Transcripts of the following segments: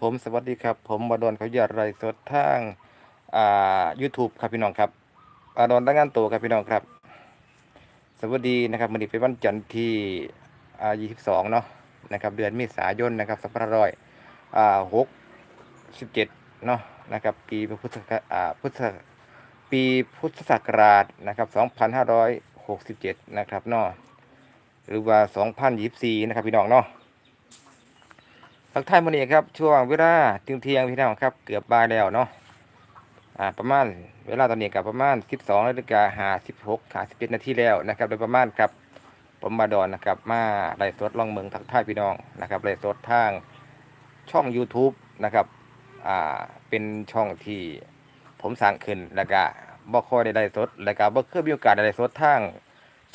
ผมสวัสดีครับ ผมบดอนเขาหยาดไรสดทางอ่า YouTube ครับพี่น้องครับอาดอนรายงานตัวครับพี่น้องครับ สวัสดีนะครับวันนี้เป็นวันจันทร์ที่อ่า22 เนาะนะครับ เดือนเมษายนนะครับ2500อ่า67เนาะนะครับ ปีพุทธศักราชอ่าพุทธปีพุทธศักราชนะครับ2567 นะครับเนาะหรือว่า 2024 นะครับพี่น้องเนาะ ทักทายมื้อนี้ครับช่วงเวลาเที่ยงเที่ยงพี่น้องครับเกือบบ่ายแล้วเนาะอ่าประมาณเวลาตอนนี้กับประมาณ 12นาฬิกา56 57นาทีแล้วนะครับโดยประมาณครับผมมาดอนนะครับมาไลฟ์สดล่องเมืองทักทายพี่น้องนะครับไลฟ์สดทางช่อง YouTube นะครับอ่าเป็นช่องที่ผมสร้างขึ้นแล้วก็บ่ค่อยได้ไลฟ์สดแล้วก็บ่เคยมีโอกาสได้ไลฟ์สดทาง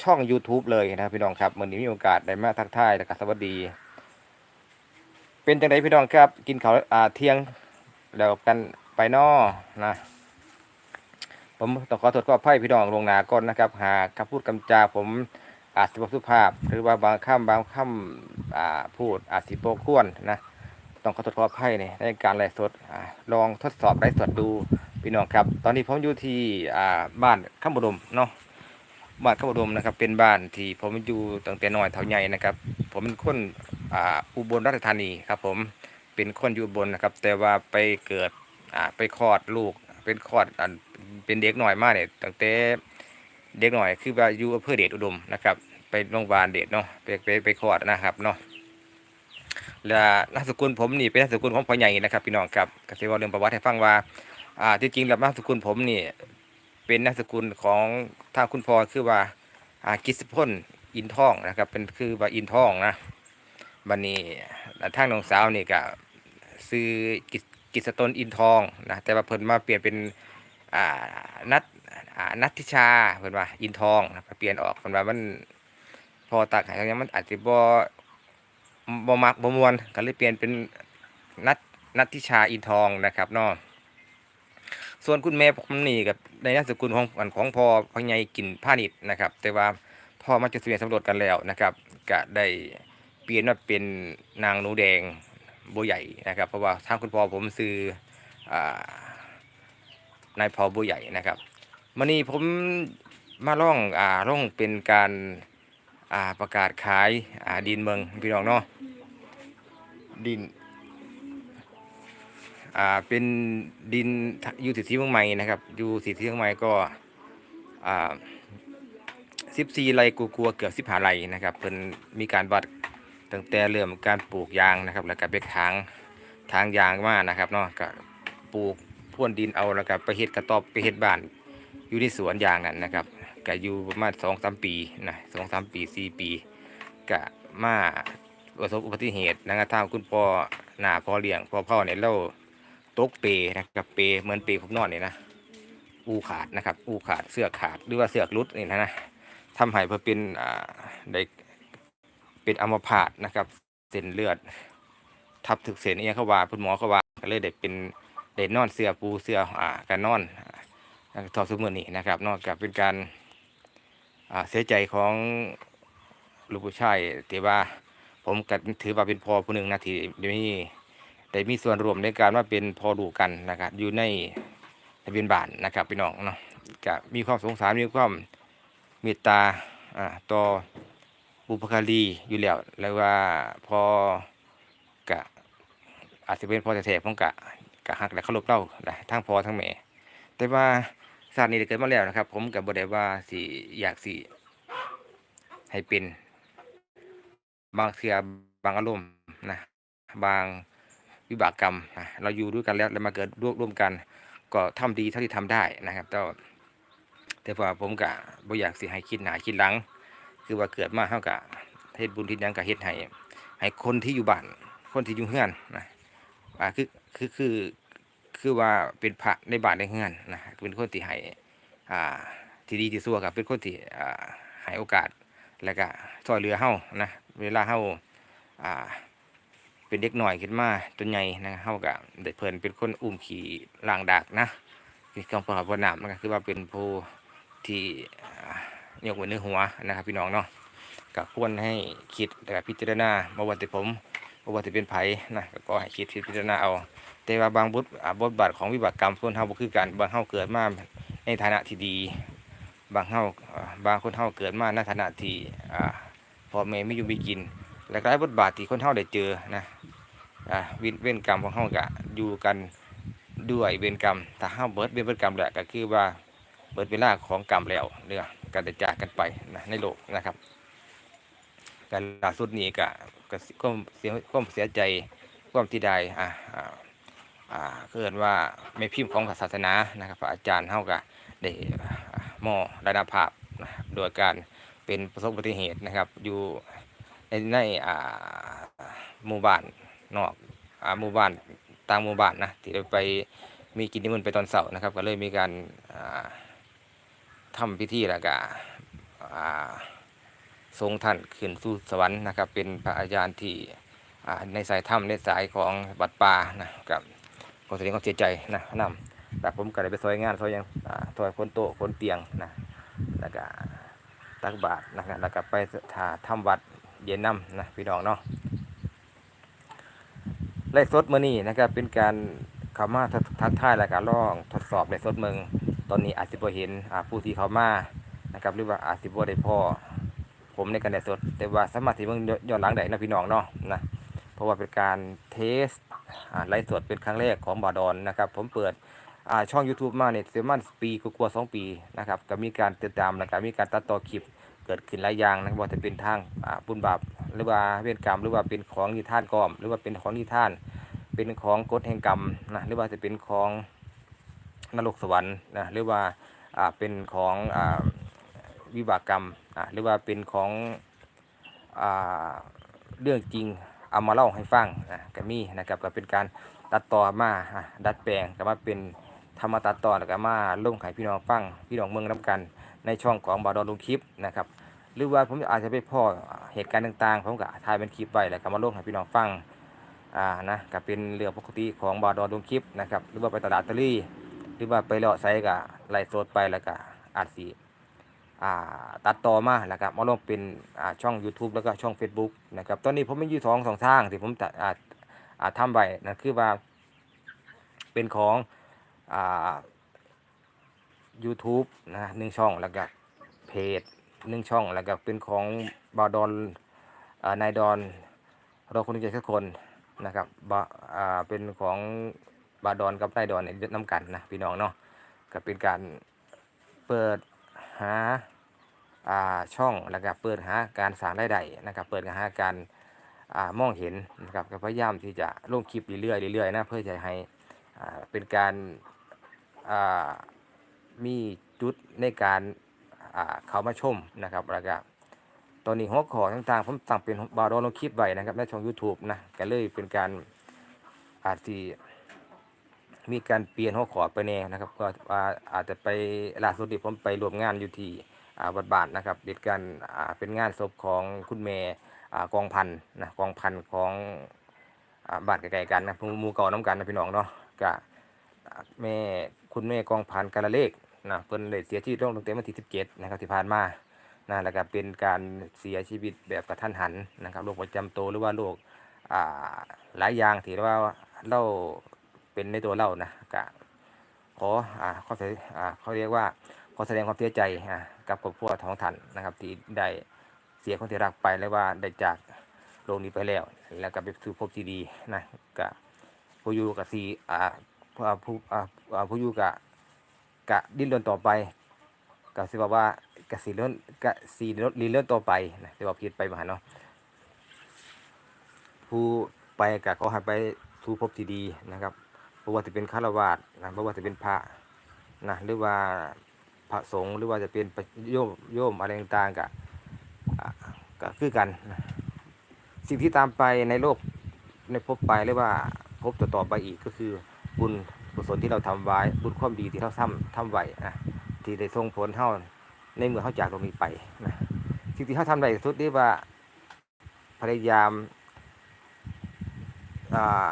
ช่อง YouTube เลยนะครับพี่น้องครับมื้อนี้มีโอกาสได้มาทักทายแล้วก็สวัสดี เป็นจังไดพี่น้องครับ กินข้าวอ่าเที่ยงแล้วกันไปนอนะผมต้องขอโทษขออภัยพี่น้องลงหนาก่อนนะครับ หากคำพูดคำจาผมอาจสิบสุภาพ หรือว่าบางคำบางคำอ่าพูดอาจสิโปกวนนะต้องขอโทษขออภัยในในการไลฟ์สดอลองทดสอบไลฟ์สดดูพี่น้องครับ ตอนนี้ผมอยู่ที่อ่าบ้านข้ามบุดมเนาะบ้านข้ามบุดมนะครับ เป็นบ้านที่ผมอยู่ตั้งแต่น้อยเท่าใหญ่นะครับ ผมเป็นคน อุบลราชธานีครับผมเป็นคนอยู่บลนะครับ แต่ว่าไปเกิดอ่าไปคลอดลูก เป็นคลอดอันเป็นเด็กหน่อยมากเนี่ยตั้งแต่เด็กหน่อยคือว่าอยู่อำเภอเดชอุดมนะครับ ไปโรงพยาบาลเดชเนาะไปไปไปคลอดนะครับเนาะและนามสกุลผมนี่เป็นนามสกุลของพ่อใหญ่นะครับพี่น้องครับก็สิวเรื่องประวัติให้ฟังว่าอ่าที่จริงแล้วนามสกุลผมนี่เป็นนามสกุลของทางคุณพ่อคือว่าอ่ากิษพลอินทองนะครับ เป็นคือว่าอินทองนะ บันนี้ทางน้องสาวนี่ก็ซื้อกิจกิจสตนอินทองนะแต่ว่าเพิ่นมาเปลี่ยนเป็นอ่านัดอ่านัททิชาเพิ่นว่าอินทองนะเปลี่ยนออกเพิ่นว่ามันพอตักห้ยังมันอาจสิบ่บ่มักบ่มวนก็เลยเปลี่ยนเป็นนัทนัททิชาอินทองนะครับเนาะส่วนคุณแม่ผมนี่กับในนามสกุลของของพ่อพ่อใหญ่กินพาณิชย์นะครับ แต่ว่าพ่อมาจดทะเบียนสมรสกันแล้วนะครับก็ได้ เปลี่ยนมาเป็นนางหนูแดงโบวใหญ่นะครับ เพราะว่าทางคุณพ่อผมซื้ออนายพอโบวใหญ่นะครับมันนี้ผมมาล่องอ่าล่องเป็นการอ่าประกาศขายอ่าดินเมืองพี่น้องเนาะดินอ่าเป็นดินอยู่สิทธิเมืองใหม่นะครับอยู่สิทธิเมืองใหม่ก็อ่าสิบสี่ไร่กลัวๆเกือบสิบหาไร่นะครับเป็นมีการวัด ตั้งแต่เริ่มการปลูกยางนะครับแล้วก็ไปทางทางยางมานะครับเนาะก็ปลูกพ่วนดินเอาแล้วก็ไปเฮ็ดกระต๊อบไปเฮ็ดบ้านอยู่ที่สวนยางนั่นนะครับก็อยู่ประมาณสองสามปีนะสองสามปีสี่ปีก็มาประสบอุบัติเหตุนะครับทางคุณพ่อหน้าพ่อเลี้ยงพ่อพ่อเนี่ยเราตกเปนะครับเปเหมือนเปผมนอนเนี่ยนะอูขาดนะครับอูขาดเสื้อขาดหรือว่าเสือกรุดนี่นะนะทำให้เพื่อเป็นอ่าได้ เป็นอัมพาตนะครับ เส้นเลือด ทับถึกเส้นเอียเขาว่าคุณหมอเขาว่าก็เลยได้เป็นได้นอนเสือปูเสืออ่าการนอนอ่าทอสมือนี่นะครับ นอกจากเป็นการเสียใจของลูกผู้ชายที่ว่าผมก็ถือว่าเป็นพ่อผู้หนึ่งนะที่ได้มีได้มีส่วนร่วมในการว่าเป็นพ่อดูกกันนะครับ อยู่ในทะเบียนบ้านนะครับพี่น้องเนาะก็มีความสงสารมีความเมตตาอ่าต่อ บุพการีอยู่แล้วแล้วว่าพอกะอาจจะเป็นพอแท้ๆผมกะกะหักและเคารพเล่านะทั้งพอทั้งแม่แต่ว่าศาสตร์นี้เกิดมาแล้วนะครับ ผมกับบได้ว่าสิอยากสิให้เป็นบางเทื่อบางอารมณ์นะบางวิบากกรรมนะเราอยู่ด้วยกันแล้วแล้วมาเกิดร่วมร่วมกัน ก็ทำดีเท่าที่ทำได้นะครับแต่แต่ว่าผมกะบ่อยากสิให้คิดหนาคิดหลัง คือว่าเกิดมาเฮากะเฮ็ดบุญที่ยังกะเฮ็ดให้ให้คนที่อยู่บ้านคนที่อยู่เฮือนนะอ่าคือคือคือคือว่าเป็นพระในบ้านในเฮือนนะเป็นคนที่ให้อ่าที่ดีที่สุดครับเป็นคนที่อ่าให้โอกาสแล้วก็ช่วยเหลือเฮานะเวลาเฮาอ่าเป็นเด็กหน่อยขึ้นมาจนใหญ่นะเฮาก็ได้เพิ่นเป็นคนอุ้มขี่ล้างดากนะคือคำประพนามนะครับคือว่าเป็นผู้ที่ เนี่ยกไว้ในหัวนะครับพี่น้องเนาะก็ควรให้คิดและพิจารณามาวันที่ผมบว่าจะเป็นไผ่นะก็ให้คิดพิจารณาเอา แต่ว่าบางบทอ่าบทบาทของวิบากกรรมคนเฮาบ่คือกันบางเฮาเกิดมาในฐานะที่ดี บางเฮาอ่าบางคนเฮาเกิดมาในฐานะที่พ่อแม่ไม่อยู่มีกินหลากลายบทบาทที่คนเฮาได้เจอนะวินเวรกรรมของเฮาก็อยู่กันด้วยเวรกรรมถ้าเฮาเบิดเวรกรรมแหล้วก็คือว่าเบิดเวลาของกรรมแล้วเรื่อง การได้จากกันไปนะในโลกนะครับการล่าสุดนี้ก็ก็ความเสียความเสียใจความที่ได้อ่าอ่าอ่าเกินว่าไม่พิมพ์ของศาสนานะครับอาจารย์เฮาก็ได้อ่ามอระดับภาพนะโดยการเป็นประสบอุบัติเหตุนะครับ อยู่ในในอ่าหมู่บ้านนอกอ่าหมู่บ้านต่างหมู่บ้านนะที่ไปมีกินนิมนต์ไปตอนเสาร์นะครับ ก็เลยมีการอ่า ทำพิธีแล้วก็ทรงท่านขึ้นสู่สวรรค์นะครับ เป็นพระอาจารย์ที่ในสายถ้ำในสายของบัดป่านะครับขอแสดงความเสียใจนะนำแต่ผมก็ได้ไปซอยงานซอยยังซอยคนโต๊ะคนเตียงนะแล้วก็ตักบาตรนะครับแล้วก็ไปถาทำวัดเย็นน้ำนะพี่น้องเนาะไล่สดมือนี้นะครับเป็นการขามาทักทายแล้วก็ลองทดสอบไล่สดเมือง ตอนนี้อาจจะบ่เห็นผู้ที่เขามานะครับ หรือว่าอาจจะบ่ได้พ่อผมในการไล่สด แต่ว่าสามารถที่เบิ่งย้อนหลังได้นะพี่น้องเนาะนะเพราะว่าเป็นการเทสไลฟ์สดเป็นครั้งแรกของบาดอนนะครับ ผมเปิดช่อง YouTube มาเนี่ยประมาณปีกว่าสองปีนะครับก็มีการติดตามแล้วก็มีการตัดต่อคลิปเกิดขึ้นหลายอย่างนะครับว่าจะเป็นทางอ่าบุญบาปหรือว่าเวรกรรม หรือว่าเป็นของนิทานกอม หรือว่าเป็นของนิทาน เป็นของกฎแห่งกรรมนะหรือว่าจะเป็นของ นรกสวรรค์นะหรือว่าอ่าเป็นของอ่าวิบากกรรมอ่าหรือว่าเป็นของอ่าเรื่องจริงเอามาเล่าให้ฟังนะก็มีนะครับก็เป็นการตัดต่อมาดัดแปลงก็มาเป็นธรรมตัดต่อแล้วก็มาลงให้พี่น้องฟังพี่น้องเมืองนํกัน ในช่องของบาดอนลงคลิปนะครับหรือว่าผมอาจจะไปพ่อเหตุการณ์ต่างๆผมก็ถ่ายเป็นคลิปไว้แล้วก็มาลงให้พี่น้องฟังอ่านะก็เป็นเรื่องปกติของบาดอนลงคลิปนะครับหรือว่าไปตลาดตะลี่ หรือว่าไปเลาะไซก็ไล่สดไปแล้วก็อาจสิอ่าตัดต่อมาแล้วก็มาลงเป็นช่อง YouTube แล้วก็ช่อง Facebook นะครับตอนนี้ผมมีอยู่สองสองทางที่ผมจะอาจอาจทำไว้นะคือว่าเป็นของอ่า YouTube นะหนึ่งช่องแล้วก็เพจหนึ่งช่องแล้วก็เป็นของบาดอนอนายดอนเราคนใจสักคนนะครับเป็นของ บาดอนกับนายดอนเนี่ยน้ำกันนะพี่น้องเนาะก็เป็นการเปิดหาอ่าช่องแล้วก็เปิดหาการสร้างรายได้นะครับ เปิดหาการอ่ามองเห็นนะครับก็พยายามที่จะลงคลิปเรื่อยๆเรื่อยๆนะเพื่อจะให้อ่าเป็นการอ่ามีจุดในการอ่าเขามาชมนะครับแล้วก็ตอนนี้หัวข้อต่างๆผมตั้งเป็นบาร์ดอนลงคลิปไว้นะครับในช่อง YouTube นะก็เลยเป็นการอาจที่ มีการเปลี่ยนหัวข้อไปแน่นะครับ ก็ว่าอาจจะไปล่าสุดที่ผมไปรวมงานอยู่ที่วัดบาทนะครับเป็นการเป็นงานศพของคุณแม่กองพันนะกองพันของบานใกล้ๆกันนะหมู่เก่าน้ำกันนะพี่น้องเนาะก็แม่คุณแม่กองพันกาลเลขนะเพิ่นได้เสียชีวิตลงตั้งแต่วันที่17นะครับที่ผ่านมานะแล้วก็เป็นการเสียชีวิตแบบกระทันหันนะครับโรคประจำตัวหรือว่าโรคหลายอย่างที่ว่าเรา เป็นในตัวเรานะก็ขออ่าขอแสดงอ่าเขาเรียกว่าขอแสดงความเสียใจอ่ากับครอบครัวท้องท่านนะครับที่ได้เสียคนที่รักไปและว่าได้จากโลกนี้ไปแล้ว แล้วก็ไปสู่ภพที่ดีนะก็ผู้อยู่กับสีอ่าผู้อ่าผู้อ่าผู้อยู่กะกะดิ้นรนต่อไปกะสิบอกว่ากะสีเลื่อนกะสีเลื่อนเลื่อนต่อไปนะสิบอกผิดไปมาเนาะผู้ไปกะขอให้ไปสู่ภพที่ดีนะครับ เพระว่าจะเป็นฆราวาสนะเพระว่าจะเป็นพระนะหรือว่าพระสงฆ์หรือว่าจะเป็นโยมโยมอะไรต่างๆกะอ่าก็คือกัน สิ่งที่ตามไปในโลกในภพไปหรือว่าภพต่อๆไปอีกก็คือบุญกุศลที่เราทำไว้บุญความดีที่เราทำทำไว้นะที่ได้ส่งผลเท่าในเมื่อเขาจากตรงนี้ไปนะสิ่งที่เขาทำได้สุดนี้ว่าพยายามอ่า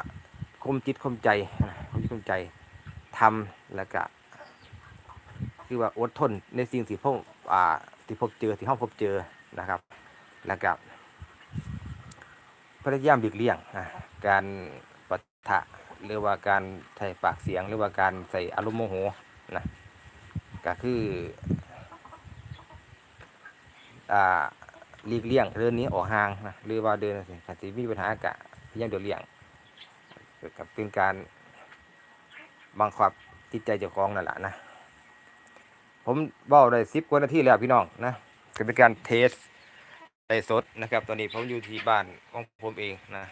คมจิตคมใจนะ ตคมใจทำแล้วก็คือว่าอดทนในสิ่งที่พบอ่าที่พบเจอที่ห้องพบเจอนะครับ แล้วก็พยายามหลีกเลี่ยงอะการปะทะหรือว่าการใช้ปากเสียงหรือว่าการใส่อารมณ์โมโหนะก็คืออ่าหลีกเลี่ยงเรื่องนี้ออกห่างนะหรือว่าเดินสิขันสิมีปัญหากะพยายามเดินเลี่ยงก็เป็นการ บังคับจิตใจเจ้าของนั่นแหละนะ ผมบ้าได้สิบกว่านาทีแล้วพี่น้องนะก็เป็นการเทสไลฟ์สดนะครับ ตอนนี้ผมอยู่ที่บ้านของผมเองนะ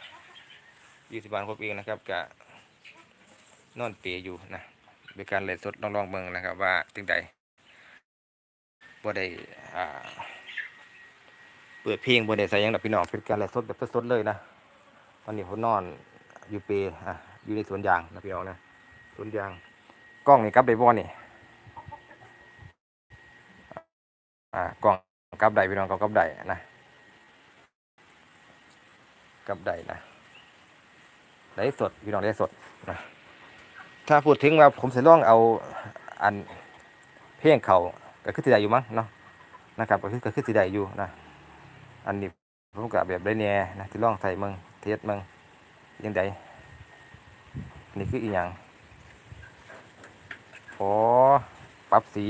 อยู่ที่บ้านผมเองนะครับกะนอนเปรอยู่นะเป็นการไลฟ์สดลองๆเมืองนะครับ ว่าถึงใดบ่ได้อ่าเปิดเพลงบ่ได้ใส่ยังดอกพี่น้องเป็นการไลฟ์สดแบบสดๆเลยนะตอนนี้ผมนอนอยู่เปรอะอยู่ในสวนยางนะพี่น้องนะ วนยางกล้องนี่กลับได้บ่นี่อ่ากล่องกับไดพี่น้องกล่องกับไดนะกับไดนะได้สดพี่น้องได้สดนะถ้าพูดถึงว่าผมจะลองเอาอันเพลงเขาก็คือสิได้อยู่มั้งเนาะนะครับก็คือก็คือสิได้อยู่นะอันนี้ผมก็แบบได้แน่นะที่ลองใส่มืองเทสเมืองยังไดอันนี่คืออีหยัง โอ้ปรับสี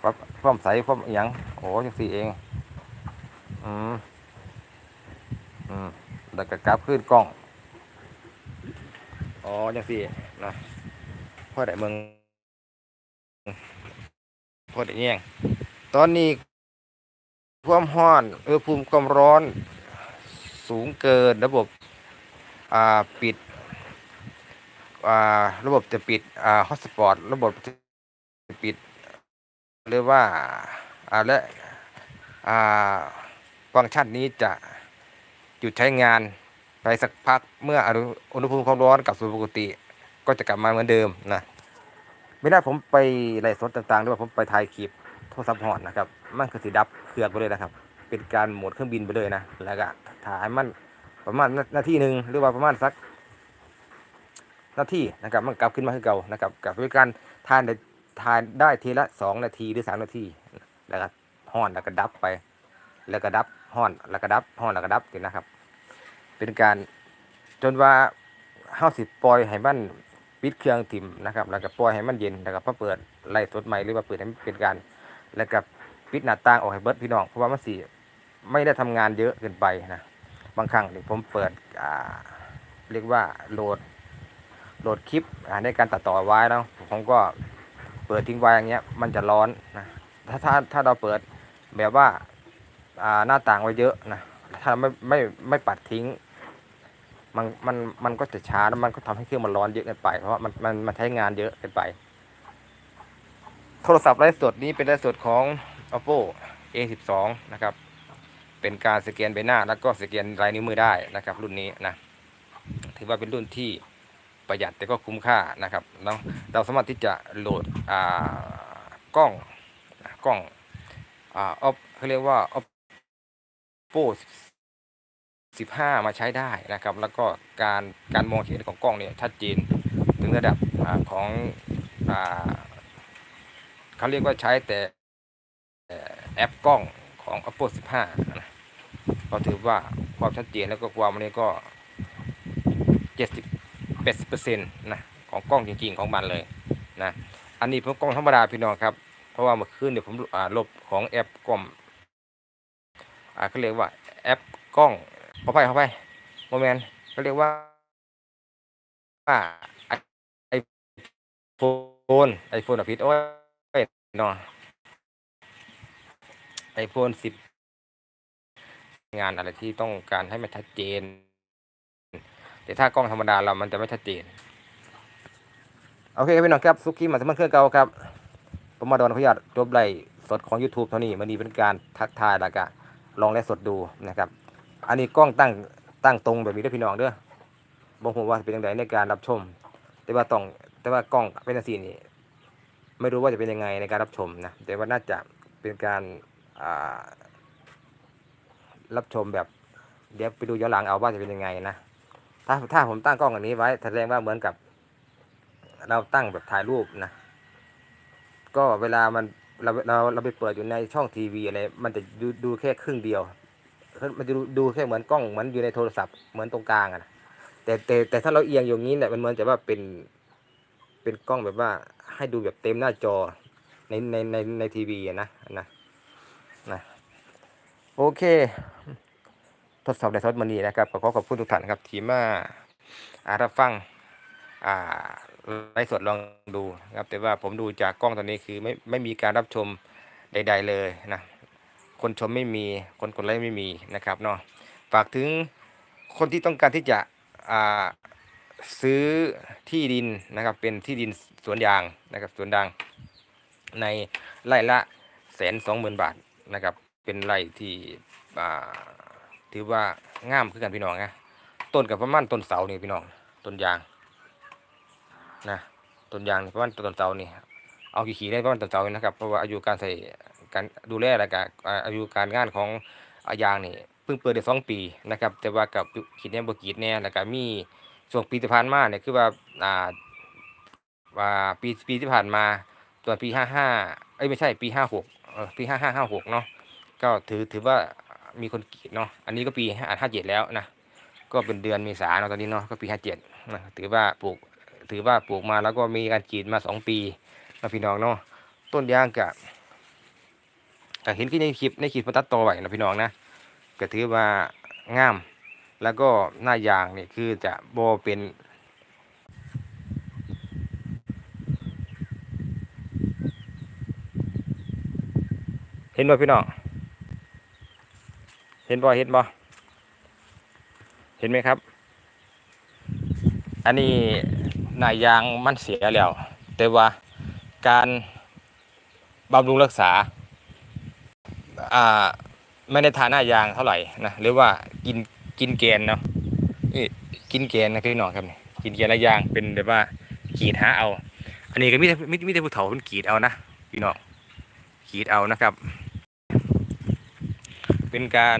ความความใสความอหย่างโอ้ยังสีเอง อืมอืมแล้วก็กลับขึ้นกล้องอ๋อยังสีนะพ่อได้เมืองพ่อได้แย่งตอนนี้ความร้อนเออภูมิความร้อนสูงเกินระบบ อ่า ปิด ระบบจะปิดอ่าฮอตสปอตระบบจะปิดหรือว่าอ่าและอ่าฟังก์ชันนี้จะหยุดใช้งานไปสักพักเมื่ออุณหภูมิความร้อนกลับสู่ปกติ ก็จะกลับมาเหมือนเดิมนะไม่ได้ผมไปไลฟ์สดต่างๆหรือว่าผมไปถ่ายคลิปโทรศัพท์หอนนะครับ มันคือสีดับเครื่องไปเลยนะครับ เป็นการโหมดเครื่องบินไปเลยนะ แล้วก็ถ่ายมันประมาณนาทีหนึ่งหรือว่าประมาณสัก นาทีนะครับมันกลับขึ้นมาคือเก่านะครับกับเป็นการทานได้ทานได้ทีละสองนาทีหรือสามนาทีแล้วก็ห้อนแล้วก็ดับไป แล้วก็ดับห้อนแล้วก็ดับห้อนแล้วก็ดับสินะครับ เป็นการจนว่าเฮาสิปล่อยให้มันปิดเครื่องถิ่มนะครับ แล้วก็ปล่อยให้มันเย็นแล้วก็พอเปิดไล่สดใหม่หรือว่าเปิดให้เป็นการ แล้วก็ปิดหน้าต่างออกให้เบิดพี่น้องเพราะว่ามันสิไม่ได้ทำงานเยอะเกินไปนะบางครั้งนี่ผมเปิดอ่าเรียกว่าโหลด โหลดคลิปในการตัดต่อไว้แล้วผมก็เปิดทิ้งไว้อย่างเงี้ยมันจะร้อนนะถ้าถ้าถ้าเราเปิดแบบว่าอ่าหน้าต่างไว้เยอะนะถ้าไม่ไม่ไม่ปัดทิ้งมันมันมันก็จะช้าแล้วมันก็ทำให้เครื่องมันร้อนเยอะเกินไป เพราะว่ามันมันมันใช้งานเยอะเกินไป โทรศัพท์ไร้สดนี้เป็นไร้สดของ oppo a12 นะครับ เป็นการสแกนใบหน้าแล้วก็สแกนลายนิ้วมือได้นะครับ รุ่นนี้นะ ถือว่าเป็นรุ่นที่ ประหยัดแต่ก็คุ้มค่านะครับเนาเราสามารถที่จะโหลดอ่ากล้องกล้องอ่าออฟเขาเรียกว่า oppo 15 มาใช้ได้นะครับ แล้วก็การการมองเห็นของกล้องเนี่ยชัดเจนถึงระดับอของอเขาเรียกว่าใช้แต่แอปกล้องของ oppo 15 นะก็ถือว่าความชัดเจนแล้วก็ความนี้ก็ 70 80%นะของกล้องจริง ๆของมันเลยนะอันนี้เป็นกล้องธรรมดาพี่น้องครับ เพราะว่าเมื่อคืนเนี่ยผมลบของแอปกล้องอ่าเขาเรียกว่าแอปกล้องเข้าไปเข้าไปโมเมนต์เขาเรียกว่าไอโฟนไอโฟนอะพิษโอ้ยเนาะไอโฟนสิบงานอะไรที่ต้องการให้มันชัดเจน แต่ถ้ากล้องธรรมดาเรามันจะไม่ชัดเจนโอเคครับพี่น้องครับซุกี้มาสมันเครื่องเก่าครับผมมาดอนขออนุญาตจบไลฟ์สดของ YouTube เท่านี้มันนี้เป็นการทักทายแล้วก็ลองไลฟ์สดดูนะครับ อันนี้กล้องตั้งตั้งตรงแบบนี้เด้พี่น้องเด้อบอกผมว่าเป็นยังไงในการรับชม แต่ว่าต้องแต่ว่ากล้องเป็นสีนี่ไม่รู้ว่าจะเป็นยังไงในการรับชมนะแต่ว่าน่าจะเป็นการรับชมแบบเดี๋ยวไปดูย้อนหลังเอาว่าจะเป็นยังไงนะ ถ้าถ้าผมตั้งกล้องอันนี้ไว้แสดงว่าเหมือนกับ เราตั้งแบบถ่ายรูปนะก็เวลามันเราเราเราไปเปิดอยู่ในช่องทีวีอะไรมันจะดูดูแค่ครึ่งเดียวมันจะดูดูแค่เหมือนกล้องเหมือนอยู่ในโทรศัพท์เหมือนตรงกลางอะนะแต่แต่แต่ถ้าเราเอียงอย่างนี้เนี่ยมันเหมือนจะว่าเป็นเป็นกล้องแบบว่าให้ดูแบบเต็มหน้าจอในในในในทีวีนะนะนะโอเค ทดสอบในทดมันนี้นะครับขอขอบคุณทุกท่านครับที่มาอ่ารับฟังอ่าไลฟ์สดลองดูนะครับ แต่ว่าผมดูจากกล้องตอนนี้คือไม่ไม่มีการรับชมใด ๆ เลยนะคนชมไม่มีคนกดไลค์ไม่มีนะครับเนาะฝากถึงคนที่ต้องการที่จะอ่าซื้อที่ดินนะครับเป็นที่ดินสวนยางนะครับสวนยางในไร่ละแสนสองหมื่นบาทนะครับเป็นไร่ที่อ่า ถือว่างามคือกันพี่น้องนะต้นกับประมาณต้นเสานี่พี่น้องต้นยางนะต้นยางประมาณต้นเสานี่เอากี่ขีได้ประมาณต้นเสานี่นะครับเพราะว่าอายุการใส่การดูแลและการอาอายุการงานของอายางนี่เพิ่งเปิดได้สองปีนะครับ แต่ว่ากับขีดแน่บกีดแน่แล้วก็มีช่วงปีที่ผ่านมาเนี่ยคือว่าอ่าว่าปีปีที่ผ่านมาตัวปีห้าห้าเอ้ยไม่ใช่ปีห้าหกปีห้าห้าห้าหกเนาะก็ถือถือว่า มีคนกรีดเนาะอันนี้ก็ปีห้าเจ็ดแล้วนะก็เป็นเดือนเมษาเนาะตอนนี้เนาะก็ปีห้าเจ็ดนะถือว่าปลูกถือว่าปลูกมาแล้วก็มีการกรีดมาสองปีนะพี่น้องเนาะต้นยางกะก็เห็นที่ในคลิปในคลิปมันตัดต่อไว้นะพี่น้องนะก็ถือว่างาม แล้วก็หน้ายางเนี่ยคือจะโบเป็นเห็นบ่พี่น้อง เห็นบ่เห็นบ่เห็นไหมครับ อันนี้หน้ายางมันเสียแล้ว แต่ว่าการบำรุงรักษาอ่าไม่ได้ทาหน้ายางเท่าไหร่นะหรือว่ากินกินแกนเนาะนี่กินแกนนะพี่น้องครับนี่กินแกนละยางเป็นแบบว่ากีดหาเอา อันนี้ก็มีแต่มีมีแต่ผู้เฒ่าเป็นกีดเอานะพี่น้องกีดเอานะครับ เป็นการ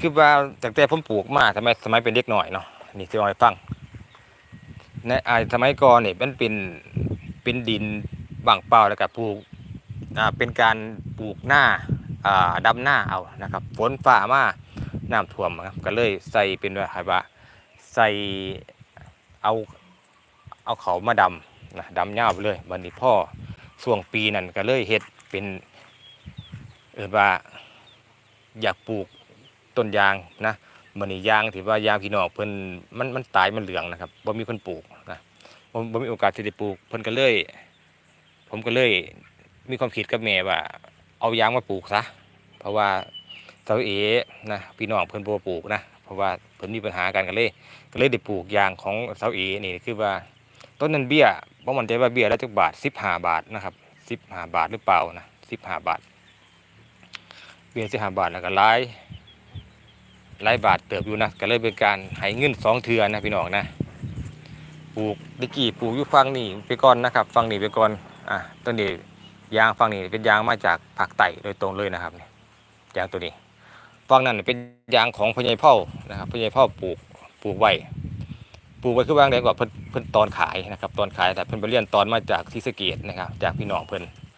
คือว่าตั้งแต่ผมปลูกมาทำไมสมัยเป็นเด็กหน่อยเนาะนี่จะเอาให้ฟังในอ่าสมัยก่อนเนี่ยมันเป็นเป็นดินบางเปล่าแล้วก็ปลูกอ่าเป็นการปลูกหน้าอ่าดำหน้าเอานะครับฝนฝ่ามาน้ำท่วมครับก็เลยใส่เป็นแบบว่าใส่เอาเอาเขามาดำนะดำยาวไปเลยบันนี้พ่อช่วงปีนั้นก็เลยเฮ็ดเป็นเออว่า อยากปลูกต้นยางนะมันนี่ยางที่ว่ายางพี่น้องเพิ่นมันมันตายมันเหลืองนะครับบ่มีคนปลูกนะบ่บ่มีโอกาสที่ได้ปลูกเพิ่นก็เลย ผมก็เลยมีความคิดกับแม่ว่า เอายางมาปลูกซะเพราะว่าเสาเอนะพี่น้องเพิ่นบ่ปลูกนะเพราะว่าเพิ่นมีปัญหากันก็เลย ก็เลยได้ปลูกยางของเสาเอนี่คือว่าต้นนั้นเบี้ยบ่มั่นใจว่าเบี้ยละจักบาท15บาทนะครับ15บาทหรือเปล่านะ15บาท เบียร์สิหาบาทแล้วก็หลายหลายบาทเติบอยู่นะ ก็เลยเป็นการให้เงินสองเทือนะพี่น้องนะปลูกดิกี้ปลูกอยู่ฟังนี่ไปก่อนนะครับฟังนี่ไปก่อนอะต้นนี้ยางฟังนี่เป็นยางมาจากภาคใต้โดยตรงเลยนะครับนี่ยางตัวนี้ฟังนั้นเป็นยางของพญายเผ่านะครับพญายเผ่าปลูกปลูกไว้ปลูกไว้คือวางได้กว่าเพิ่นเพิ่นตอนขายนะครับตอนขายแต่เพิ่นไปเรียนตอนมาจากที่สเกตนะครับจากพี่น้องเพิ่น